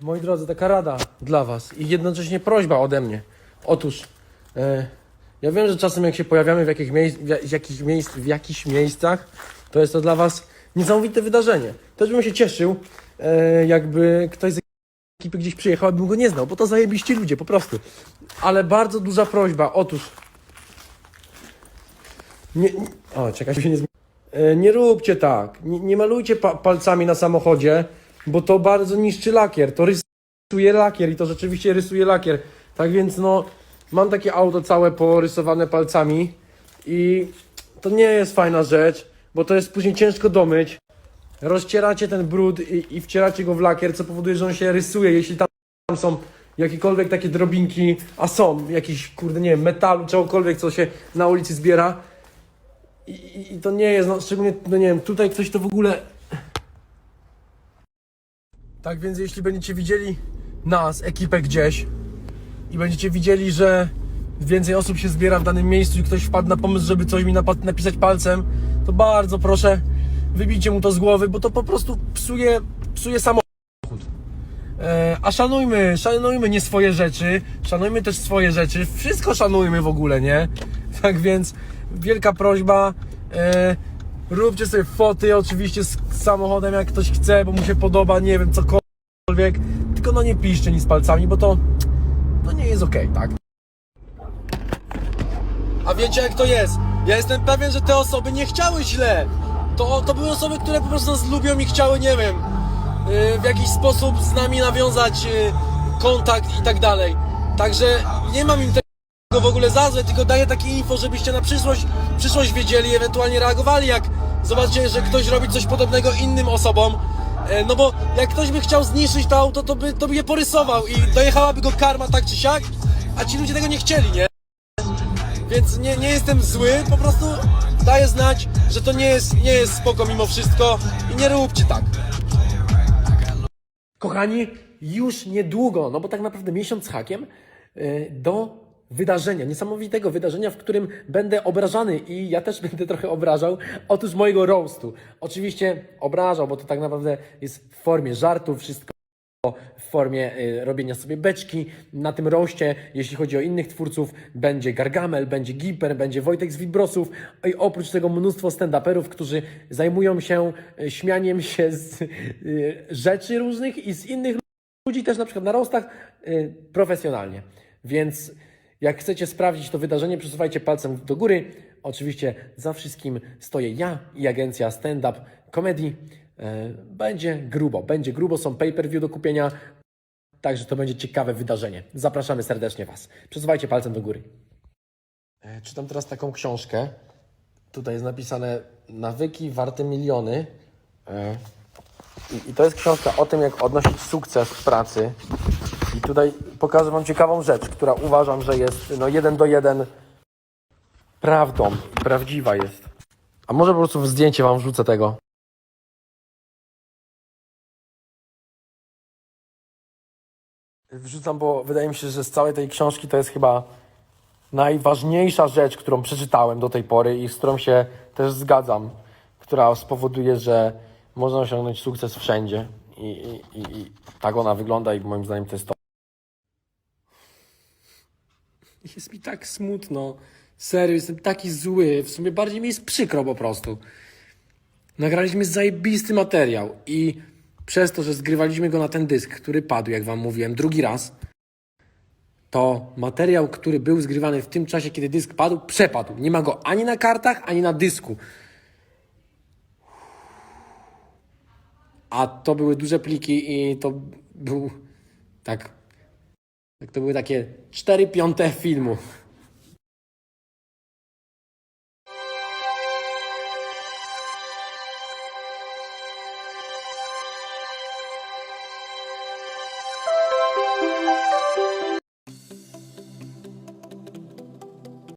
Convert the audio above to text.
Moi drodzy, taka rada dla Was i jednocześnie prośba ode mnie. Otóż, e, ja wiem, że czasem jak się pojawiamy w, jakich miejsc, w, ja- w, jakich miejsc, w jakichś miejscach, to jest to dla Was niesamowite wydarzenie. Też bym się cieszył, e, jakby ktoś z ekipy gdzieś przyjechał, abym go nie znał, bo to zajebiście ludzie, po prostu. Ale bardzo duża prośba, otóż... Nie, nie, o, czekaj, się nie zmi- E, Nie róbcie tak. Nie, nie malujcie pa palcami na samochodzie, bo to bardzo niszczy lakier. To rysuje lakier i to rzeczywiście rysuje lakier. Tak więc no, mam takie auto całe porysowane palcami i to nie jest fajna rzecz, bo to jest później ciężko domyć. Rozcieracie ten brud i, i wcieracie go w lakier, co powoduje, że on się rysuje, jeśli tam są jakiekolwiek takie drobinki, a są, jakiś, kurde, nie wiem, metalu, czegokolwiek, co się na ulicy zbiera. I, i to nie jest, no, szczególnie, no nie wiem, tutaj ktoś to w ogóle... Tak więc jeśli będziecie widzieli nas, ekipę gdzieś i będziecie widzieli, że więcej osób się zbiera w danym miejscu i ktoś wpadł na pomysł, żeby coś mi napisać palcem, to bardzo proszę, wybijcie mu to z głowy, bo to po prostu psuje, psuje samochód. E, a szanujmy, szanujmy nie swoje rzeczy, szanujmy też swoje rzeczy, wszystko szanujmy w ogóle, nie? Tak więc wielka prośba, e, róbcie sobie foty oczywiście z samochodem jak ktoś chce, bo mu się podoba, nie wiem, cokolwiek, tylko no nie piszcie nic palcami, bo to, to nie jest okej, tak? A wiecie jak to jest? Ja jestem pewien, że te osoby nie chciały źle. To, to były osoby, które po prostu nas lubią i chciały, nie wiem, y, w jakiś sposób z nami nawiązać y, kontakt i tak dalej. Także nie mam im tego w ogóle za złe, tylko daję takie info, żebyście na przyszłość, przyszłość wiedzieli, ewentualnie reagowali, jak zobaczycie, że ktoś robi coś podobnego innym osobom. E, No bo jak ktoś by chciał zniszczyć to auto, to by, to by je porysował i dojechałaby go karma tak czy siak, a ci ludzie tego nie chcieli, nie? Więc nie, nie jestem zły, po prostu daję znać, że to nie jest, nie jest spoko mimo wszystko i nie róbcie tak. Kochani, już niedługo, no bo tak naprawdę miesiąc z hakiem, yy, do wydarzenia, niesamowitego wydarzenia, w którym będę obrażany i ja też będę trochę obrażał, otóż mojego roastu. Oczywiście obrażał, bo to tak naprawdę jest w formie żartu, wszystko w formie y, robienia sobie beczki. Na tym roście, jeśli chodzi o innych twórców, będzie Gargamel, będzie Giper, będzie Wojtek z Wibrosów i oprócz tego mnóstwo stand-uperów, którzy zajmują się y, śmianiem się z y, rzeczy różnych i z innych ludzi też na przykład na rostach profesjonalnie. Więc jak chcecie sprawdzić to wydarzenie, przesuwajcie palcem do góry. Oczywiście za wszystkim stoję ja i agencja Stand Up Comedy. E, Będzie grubo, będzie grubo, są pay-per-view do kupienia, także to będzie ciekawe wydarzenie. Zapraszamy serdecznie Was. Przesuwajcie palcem do góry. E, Czytam teraz taką książkę. Tutaj jest napisane Nawyki warte miliony. E, i, I to jest książka o tym, jak odnosić sukces w pracy. Tutaj pokażę Wam ciekawą rzecz, która uważam, że jest no jeden do jeden prawdą, prawdziwa jest. A może po prostu w zdjęcie Wam wrzucę tego. Wrzucam, bo wydaje mi się, że z całej tej książki to jest chyba najważniejsza rzecz, którą przeczytałem do tej pory i z którą się też zgadzam, która spowoduje, że można osiągnąć sukces wszędzie. I, i, i, i tak ona wygląda i moim zdaniem to jest to. Jest mi tak smutno. Serio, jestem taki zły. W sumie bardziej mi jest przykro po prostu. Nagraliśmy zajebisty materiał i przez to, że zgrywaliśmy go na ten dysk, który padł, jak wam mówiłem, drugi raz, to materiał, który był zgrywany w tym czasie, kiedy dysk padł, przepadł. Nie ma go ani na kartach, ani na dysku. A to były duże pliki i to był tak. Tak to były takie 4 piąte filmu.